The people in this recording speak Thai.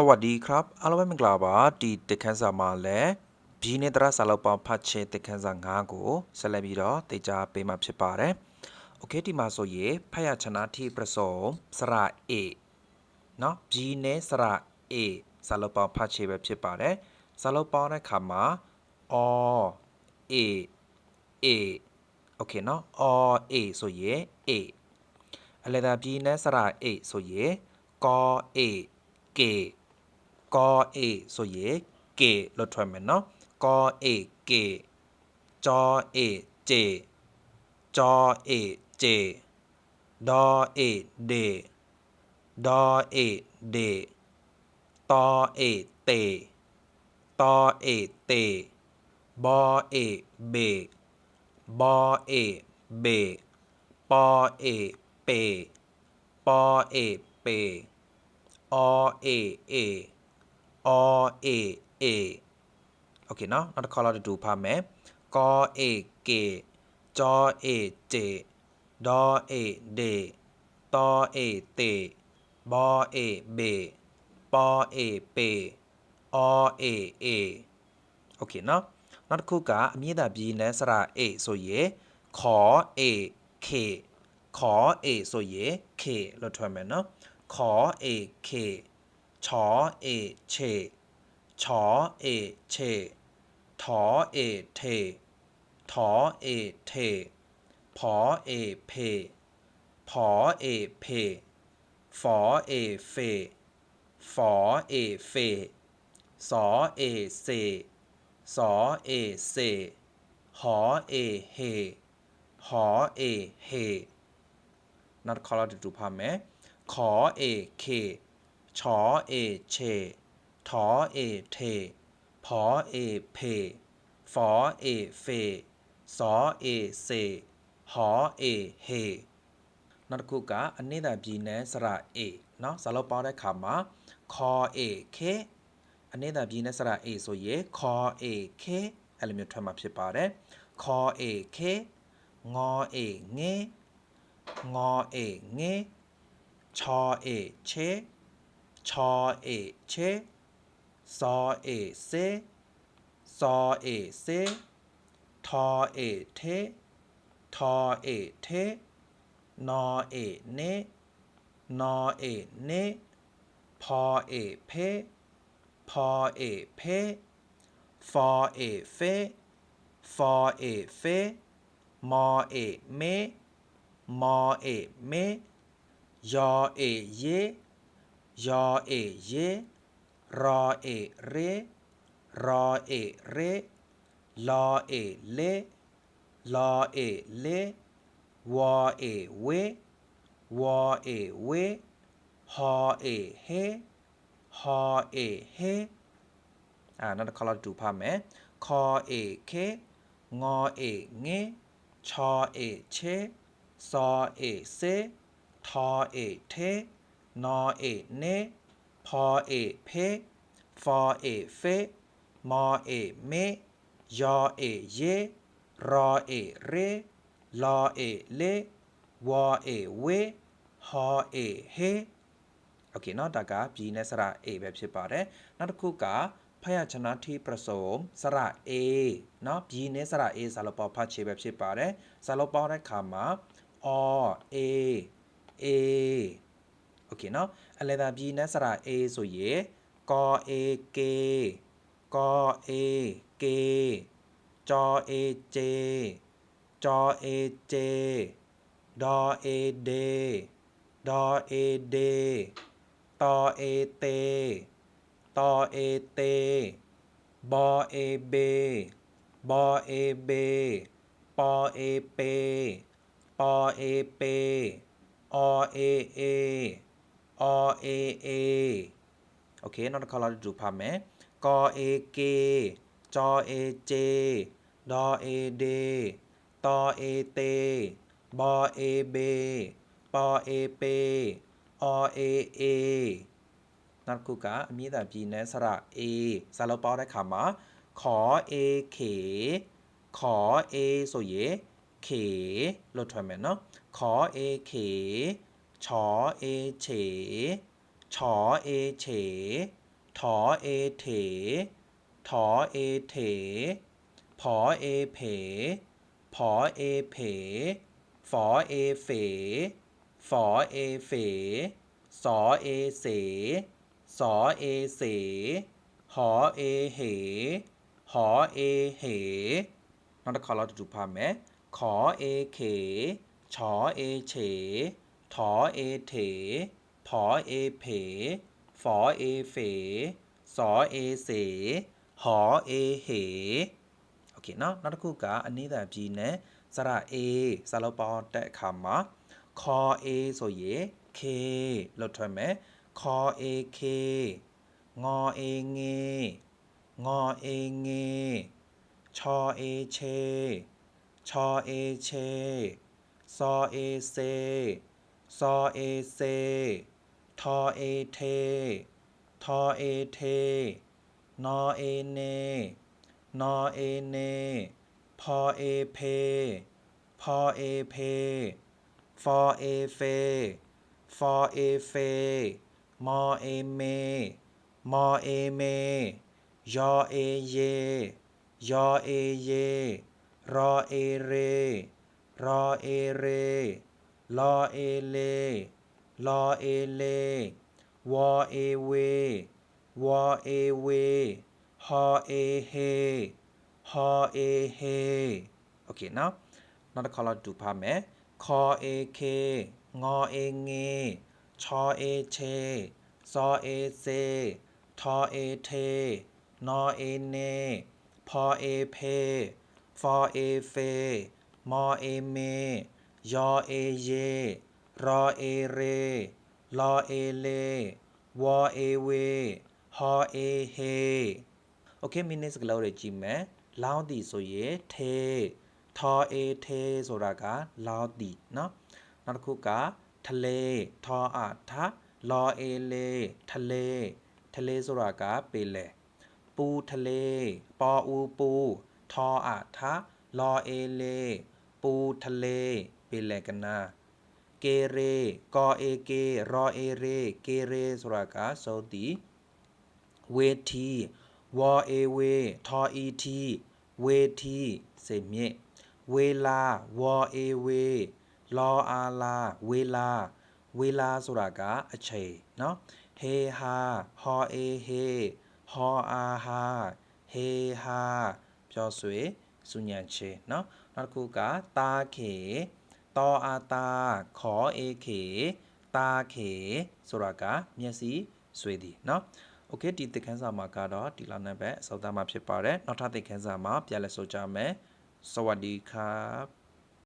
สวัสดีครับအားလုံးပဲမင်္ဂလာပါဒီတက်ခန်းစာမှာလည်းဘီနဲ့တရစာလောက်ပေါင်းဖတ်ချင်တက်ခန်းစာ9ကိုဆက်လက်ပြီးတော့တေချာပေးမှာဖြစ်ပါတယ်โอเคဒီမှာဆိုရင်ဖတ်ရချနာတိပရစောစရာ A เนาะဘီနဲ့စရာ A စာလောက်ပေါင်းဖတ်ချင်ပဲဖြစ်ပါတယ်စာလောက်ပေါင်းတဲ့အခါမှာ O A A โอเคเนาะ O A ဆိုရင် A အလဲတာဘီနဲ့စရာ A ဆိုရင် K A 给。กอเอဆိုရเกลดทวထเหมือนเนาะกอเอเกจอเอเจ จอเอเจดอเอเดดอเอเด ตอเอเต ตอเอเต บอเอเบ บอเอเบ ปอเอเป ปอเอเปอเอเอ all a a โอเคเนาะနောက်တစ်ခေါက်လောက်တူဖတ်မယ် ko a k jo a j do a d to a t bo a b po a p o a a โอเคเนาะနောက်တစ်ခုကအမြင့်တာပြီးနဲ့စရာ a ဆိုရင် ko a k ขอ a ဆိုရင် k လို့ထွက်မယ်เนาะขอ a k ฉอเอเฉฉอเอเฉถอเอเทถอเอเทผอเอเพผอเอเพฝอเอเฟฝอเอเฟสอเอเซสอเอเซหอเอเฮหอเอเฮนัดคอร์ดิูพามไหมขอเอเคชอเอเชทอเอเทพอเอเพฟอเอเฟซอเอเซဟောเอเฮနောက်တစ်ခုက အနိဒာပြည်နယ်စရာเอเนาะဇာလောက်ပေါင်းတဲ့ခါမှာခေါ်เอเคအနိဒာပြည်နယ်စရာเอဆိုရင်ခေါ်เอเคအဲ့လိုမျိုးထွက်မှာဖြစ်ပါတယ်ခေါ်เอเคငေါ်เอငေငေါ်เอငေချောเอချေชอเอเชซอเอเซซอเอเซทอเอเททอเอเทนอเอเน นอเอเน พอเอเพ พอเอเพ ฟอเอเฟ ฟอเอเฟ มอเอเม มอเอเม ยอเอเยယောเอယေรอเอเร รอเอเรลอเอเลลอเอเล วอเอเววอเอเวฮอเอเฮ ฮอเอเฮ อ่านั่นคอลดูภาพไหมคอเอเค งอเอเง ชอเอเช ซอเอเซ ทอเอเทนอเอเนพอเอเพฟอเอเฟมอเอเมยอเอเยรอเอเรลอเอเลวอเอเวฮอเอเฮโอเคเนาะဒါကပีည်สระเอแบบဖြစ်ပါတယ်နောက်တစ်ခုကဖယားချနာတိပရစုံစရ A เนาะပြည်နဲ့စရัဇာလပေါ်ဖတ်ချေပဲဖြစ်ပါတယ်ဇာလပေါ်တဲ့ခါမှာอเอโอเคเนาะอะไรแบบีนะสระเอสุเยกอเอเกกอเอเกจอเอเจจอเอเจดอเอเดดอเอเดตอเอเตตอเอเตบอเอเบบอเอเบปอเอเปปอเอเปอเอเออเอเอโอเคนอนคอลอดูพามะกอเอเกจอเอเจดอเอเดตอเอเตบอเอเบปอเอเปอเอเอนักนคืกะมีแต่พีนสระเอสารปอได้คำว่าขอเอเขขอเอโซเยเขลดถอยไหมเนาะขอเอเขฉอเอเฉฉอเอเฉถอเอเถถอเอเถผอเอเผผอเอเผฝอเอเฝฝอเอเฝสอเอเสสอเอเสหอเอเหหอเอเหนอกจากอเราจะจุพามไหมขอเอเขฉอเอเฉถอเอเถผอเอเผฝอเอเฝสอเอเสหอเอเหโอเคเนาะนัดคู่กาอันนี้แต่จีนะสระเอสาระปอแต่คำมาคอเอโซเย เค เราถอยไหม คอเอเค งอเองเงงอเองเงชอเอเชชอเอเชซอเอเซซอเอเซทอเอเททอเอเทนอเอเนนอเอเนพอเอเพพอเอเพฟอเอเฟ ฟอเอเฟมอเอเม มอเอเม ยอเอเย ยอเอเย รอเอเร รอเอเรลอเอเล ลอเอเล วอเอเว วอเอเวฮอเอเฮฮอเอเฮ โอเคเนาะนอตคอลดูพาแมคอเอเค งอเอเง ชอเอเช ซอเอเซ ทอเอเท นอเอเน พอเอเพ ฟอเอเฟ มอเอเมယောเอเย รอเอเรลอเอเลဝေါ်အေဝေဟောအေဟေ Okay minutes ကလောက်ရကြည့်မယ်လောင်းတီဆိုရင်ထေထောအေထေဆိုတာကလောင်းတီเนาะနောက်တစ်ခုကထလေထောအာထလောအေလေထလေထလေဆိုတာကပေလေပူထလေပေါ်ဦးပူထောအာထလောအေလေปูทะเลเปเลกนา เกเรกอเอเก รอเอเร เกเรဆိုတာကစောတီဝေတီဝောเอဝေထောအီတီဝေတီစေမြင့်ဝေလာဝောเอဝေလောအာလာဝေလာဝေလာဆိုတာကအချိန်เนาะဟေဟာဟောเอဟေဟောအာဟာဟေဟာပြောဆွေစုညံချင်းเนาะနောက်တစ်ခုကတာခေတောအာတာခောအေခေတာခေဆိုတာကမျက်စိဆွေးသည်เนาะโอเคဒီသင်ခန်းစာမှာကတော့ဒီလောက်နဲ့ပဲအစောသားမှာဖြစ်ပါတယ်နောက်ထပ်သင်ခန်းစာမှာပြန်လည်ဆိုကြမယ်สวัสดีครับ